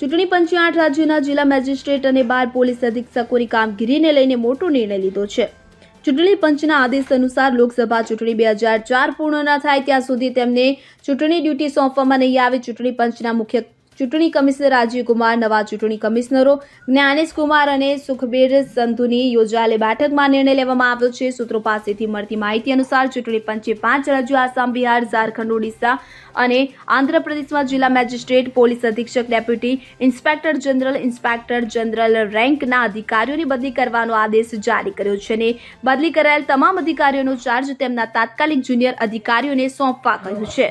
ચૂંટણી પંચે આઠ રાજ્યોના જિલ્લા મેજિસ્ટ્રેટ અને બાર પોલીસ અધિક્ષકોની કામગીરીને લઈને મોટો નિર્ણય લીધો છે. ચૂંટણી પંચના આદેશ અનુસાર લોકસભા ચૂંટણી બે હજાર ચાર પૂર્ણ ન થાય ત્યાં સુધી તેમને ચૂંટણી ડ્યુટી સોંપવામાં નહીં આવે. ચૂંટણી પંચના મુખ્ય ચૂંટણી કમિશનર રાજીવ કુમાર, નવા ચૂંટણી કમિશનરો જ્ઞાનેશ કુમાર અને સુખબીર સંધુની યોજાયેલી બેઠકમાં નિર્ણય લેવામાં આવ્યો છે. સૂત્રો પાસેથી મળતી માહિતી અનુસાર ચૂંટણી પંચે પાંચ રાજ્યો, આસામ, બિહાર, ઝારખંડ, ઓડિશા અને આંધ્રપ્રદેશમાં જિલ્લા મેજિસ્ટ્રેટ, પોલીસ અધિક્ષક, deputy inspector general inspector general રેન્કના અધિકારીઓની બદલી કરવાનો આદેશ જારી કર્યો છે અને બદલી કરાયેલ તમામ અધિકારીઓનો ચાર્જ તેમના તાત્કાલિક જુનિયર અધિકારીઓને સોંપવા કહ્યું છે.